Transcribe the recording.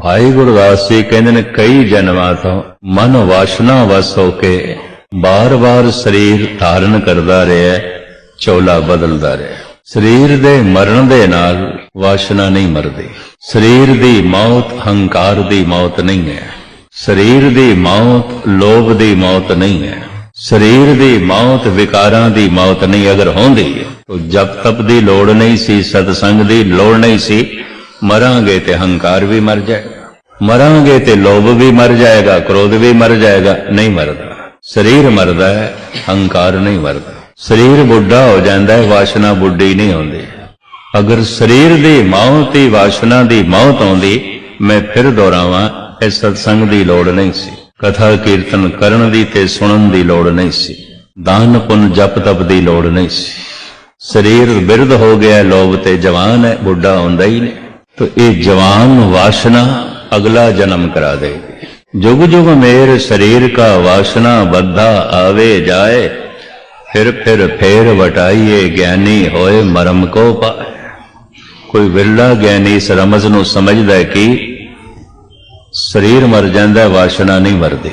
ਭਾਈ ਗੁਰਦਾਸ ਜੀ ਕਹਿੰਦੇ ਨੇ, ਕਈ ਜਨਮਾਂ ਤੋਂ ਮਨ ਵਾਸ਼ਨਾ ਵਸ ਹੋ ਕੇ ਬਾਰ-ਬਾਰ ਸਰੀਰ ਧਾਰਨ ਕਰਦਾ ਰਿਹਾ, ਚੋਲਾ ਬਦਲਦਾ ਰਿਹਾ। ਸਰੀਰ ਦੇ ਮਰਨ ਦੇ ਨਾਲ ਵਾਸ਼ਨਾ ਨਹੀਂ ਮਰਦੀ। ਸਰੀਰ ਦੀ ਮੌਤ ਹੰਕਾਰ ਦੀ ਮੌਤ ਨਹੀਂ ਹੈ। ਸਰੀਰ ਦੀ ਮੌਤ ਲੋਭ ਦੀ ਮੌਤ ਨਹੀਂ ਹੈ। ਸਰੀਰ ਦੀ ਮੌਤ ਵਿਕਾਰਾਂ ਦੀ ਮੌਤ ਨਹੀਂ ਅਗਰ ਹੁੰਦੀ, ਤਾਂ ਜਪ ਤਪ ਦੀ ਲੋੜ ਨਹੀਂ ਸੀ, ਸਤਸੰਗ ਦੀ ਲੋੜ ਨਹੀਂ ਸੀ ਮਰਾਂਗੇ ਤੇ ਹੰਕਾਰ ਵੀ ਮਰ ਜਾਏਗਾ। ਮਰਾਂਗੇ ਤੇ ਲੋਭ ਵੀ ਮਰ ਜਾਏਗਾ, ਕ੍ਰੋਧ ਵੀ ਮਰ ਜਾਏਗਾ, ਨਹੀਂ ਮਰਦਾ। ਸਰੀਰ ਮਰਦਾ ਹੈ, ਹੰਕਾਰ ਨਹੀਂ ਮਰਦਾ। ਸਰੀਰ ਬੁੱਢਾ ਹੋ ਜਾਂਦਾ ਹੈ, ਵਾਸ਼ਨਾ ਬੁੱਢੀ ਨਹੀਂ ਆਉਂਦੀ ਅਗਰ ਸਰੀਰ ਦੀ ਮੌਤ ਹੀ ਵਾਸ਼ਨਾ ਦੀ ਮੌਤ ਆਉਂਦੀ, ਮੈਂ ਫਿਰ ਦੁਹਰਾਵਾਂ, ਇਹ ਸਤਸੰਗ ਦੀ ਲੋੜ ਨਹੀਂ ਸੀ। ਕਥਾ ਕੀਰਤਨ ਕਰਨ ਦੀ ਤੇ ਸੁਣਨ ਦੀ ਲੋੜ ਨਹੀਂ ਸੀ। ਦਾਨ ਪੁੰਨ ਜਪ ਤਪ ਦੀ ਲੋੜ ਨਹੀਂ ਸੀ। ਸਰੀਰ ਬਿਰਧ ਹੋ ਗਿਆ, ਲੋਭ ਤੇ ਜਵਾਨ ਹੈ, ਬੁੱਢਾ ਹੁੰਦਾ ਹੀ ਨਹੀਂ। ਤਾਂ ਇਹ ਜਵਾਨ ਵਾਸ਼ਨਾ ਅਗਲਾ ਜਨਮ ਕਰਾ ਦੇਗੀ ਜੁਗ ਜੁਗ ਮੇਰ ਸਰੀਰ ਕਾ ਵਾਸ਼ਨਾ ਬੱਧਾ ਆਵੇ ਜਾਏ ਫਿਰ ਫਿਰ ਫੇਰ ਵਟਾਈਏ ਗਿਆਨੀ ਹੋਏ ਮਰਮ ਕੋ ਪਾਏ ਕੋਈ ਵਿਰਲਾ ਗਿਆਨੀ ਇਸ ਰਮਜ਼ ਨੂੰ ਸਮਝਦਾ ਕਿ ਸਰੀਰ ਮਰ ਜਾਂਦਾ ਵਾਸ਼ਨਾ ਨਹੀਂ ਮਰਦੀ